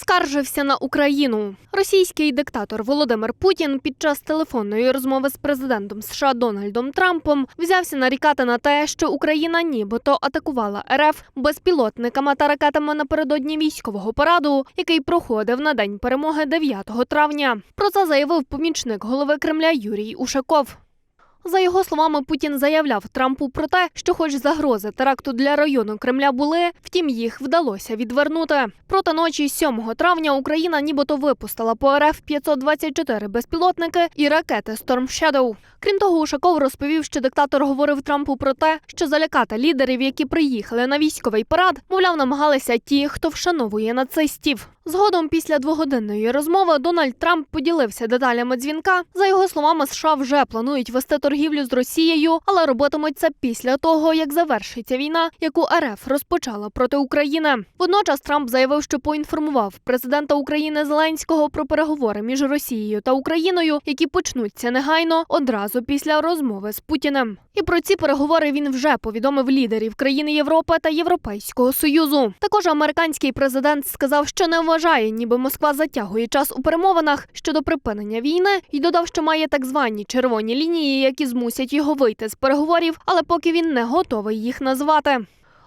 скаржився на Україну. Російський диктатор Володимир Путін під час телефонної розмови з президентом США Дональдом Трампом взявся нарікати на те, що Україна нібито атакувала РФ безпілотниками та ракетами напередодні військового параду, який проходив на день перемоги 9 травня. Про це заявив помічник голови Кремля Юрій Ушаков. За його словами, Путін заявляв Трампу про те, що, хоч загрози теракту для району Кремля були, втім їх вдалося відвернути. Проти ночі 7 травня Україна нібито випустила по РФ 524 безпілотники і ракети Storm Shadow. Крім того, Ушаков розповів, що диктатор говорив Трампу про те, що залякати лідерів, які приїхали на військовий парад, мовляв, намагалися ті, хто вшановує нацистів. Згодом, після двогодинної розмови, Дональд Трамп поділився деталями дзвінка. За його словами, США вже планують вести торгівлю з Росією, але робитимуть це після того, як завершиться війна, яку РФ розпочала проти України. Водночас Трамп заявив, що поінформував президента України Зеленського про переговори між Росією та Україною, які почнуться негайно одразу після розмови з Путіним. І про ці переговори він вже повідомив лідерів країн Європи та Європейського союзу. Також американський президент сказав, що не вважає, ніби Москва затягує час у перемовинах щодо припинення війни, і додав, що має так звані червоні лінії, які змусять його вийти з переговорів, але поки він не готовий їх назвати.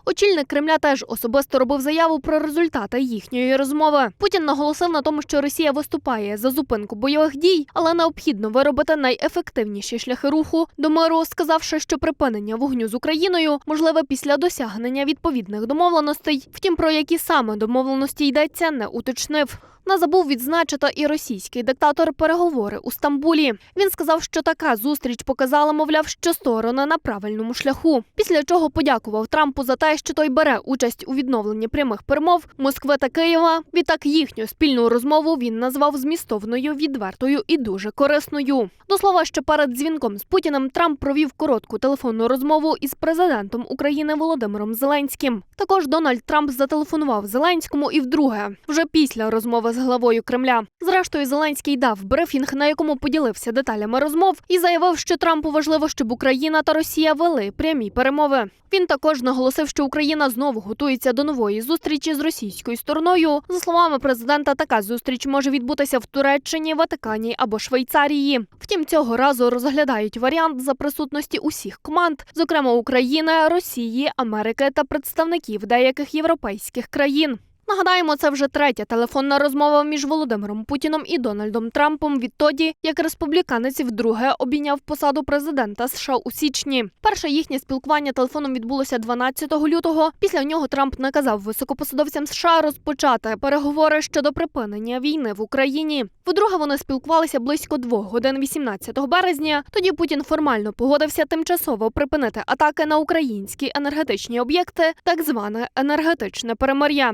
Очільник Кремля теж особисто робив заяву про результати їхньої розмови. Путін наголосив на тому, що Росія виступає за зупинку бойових дій, але необхідно виробити найефективніші шляхи руху до миру, сказавши, що припинення вогню з Україною можливе після досягнення відповідних домовленостей. Втім, про які саме домовленості йдеться, не уточнив. Не забув відзначити і російський диктатор переговори у Стамбулі. Він сказав, що така зустріч показала, мовляв, що сторони на правильному шляху. Після чого подякував Трампу за те, що той бере участь у відновленні прямих перемов Москви та Києва. Відтак їхню спільну розмову він назвав змістовною, відвертою і дуже корисною. До слова, що перед дзвінком з Путіним Трамп провів коротку телефонну розмову із президентом України Володимиром Зеленським. Також Дональд Трамп зателефонував Зеленському і вдруге, вже після розмови з главою Кремля. Зрештою, Зеленський дав брифінг, на якому поділився деталями розмов, і заявив, що Трампу важливо, щоб Україна та Росія вели прямі перемови. Він також наголосив, що Україна знову готується до нової зустрічі з російською стороною. За словами президента, така зустріч може відбутися в Туреччині, Ватикані або Швейцарії. Втім, цього разу розглядають варіант за присутності усіх команд, зокрема України, Росії, Америки та представників деяких європейських країн. Нагадаємо, це вже третя телефонна розмова між Володимиром Путіном і Дональдом Трампом відтоді, як республіканець вдруге обійняв посаду президента США у січні. Перше їхнє спілкування телефоном відбулося 12 лютого. Після нього Трамп наказав високопосадовцям США розпочати переговори щодо припинення війни в Україні. Вдруге вони спілкувалися близько двох годин 18 березня. Тоді Путін формально погодився тимчасово припинити атаки на українські енергетичні об'єкти, так зване енергетичне перемир'я.